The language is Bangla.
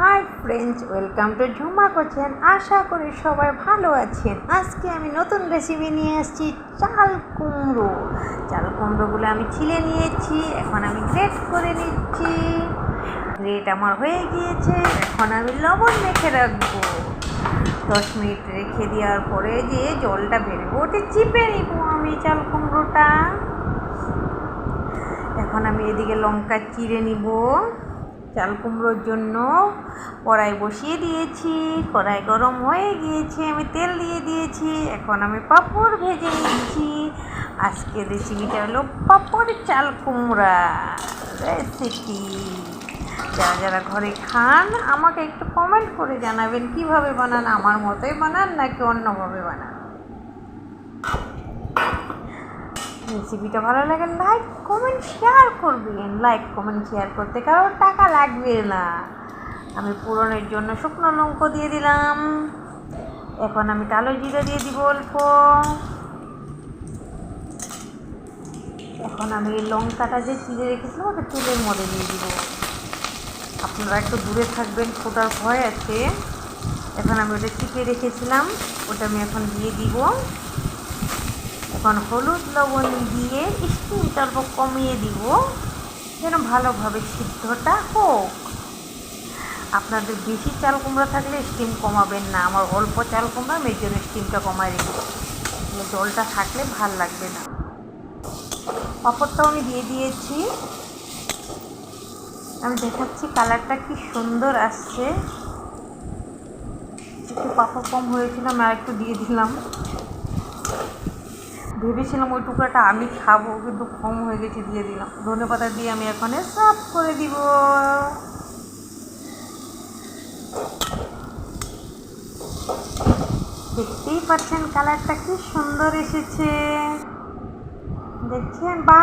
Hi friends welcome to Jhuma kitchen আশা করি সবাই ভালো আছেন। আজকে আমি নতুন রেসিপি নিয়ে এসেছি চাল কুমড়ো। চাল কুমড়োগুলো আমি ছিলে নিয়েছি, এখন আমি গ্রেট করে নিচ্ছি। গ্রেট আমার হয়ে গিয়েছে, এখন আমি লবণ মেখে রাখব। দশ মিনিট রেখে দেওয়ার পরে যে জলটা বেরোবো ওটা চিপে নিব আমি চাল কুমড়োটা। এখন আমি এদিকে লঙ্কা চিড়ে নিব। চাল কুমড়োর জন্য কড়াই বসিয়ে দিয়েছি। কড়াই গরম হয়ে গিয়েছে, আমি তেল দিয়ে দিয়েছি। এখন আমি পাঁপড় ভেজে নিচ্ছি। আজকের রেসিপিটা হলো পাঁপড় চাল কুমড়া রেসিপি যারা যারা ঘরে খান, আমাকে একটু কমেন্ট করে জানাবেন, কীভাবে বানান, আমার মতোই বানান নাকি অন্যভাবে বানান? রেসিপিটা ভালো লাগে লাইক কমেন্ট শেয়ার করবেন লাইক কমেন্ট শেয়ার করতে কারও টাকা লাগবে না। আমি পূরণের জন্য শুকনো লঙ্কা দিয়ে দিলাম। এখন আমি কালো জিরে দিয়ে দিব অল্প। এখন আমি লঙ্কাটা যে চিড়ে রেখেছিলাম, ওটা তেলের মধ্যে দিয়ে দিব। আপনারা একটু দূরে থাকবেন ফোটার ভয় আছে। এখন আমি ওটা চিপে রেখেছিলাম, ওটা আমি এখন দিয়ে দিব। এখন হলুদ লবণ দিয়ে স্টিমটা অল্প কমিয়ে দিব, যেন ভালোভাবে সিদ্ধটা হোক। আপনাদের বেশি চাল কুমড়া থাকলে স্টিম কমাবেন না, আমার অল্প চাল কুমড়া, আমি জন্য স্টিমটা কমায় রেখেছি জলটা থাকলে ভালো লাগবে না। পাঁপড়টাও আমি দিয়ে দিয়েছি। আমি দেখাচ্ছি কালারটা কি সুন্দর আসছে। একটু পাঁপড় কম হয়েছিল, আমি আর একটু দিয়ে দিলাম। ভেবেছিলাম ওই টুকরাটা আমি খাব, কিন্তু কম হয়ে গেছে, দিয়ে দিলাম। ধনে পাতা দিয়ে আমি এখানে সাফ করে দিব। দেখতেই পাচ্ছেন কালারটা কি সুন্দর এসেছে। দেখছেন? বা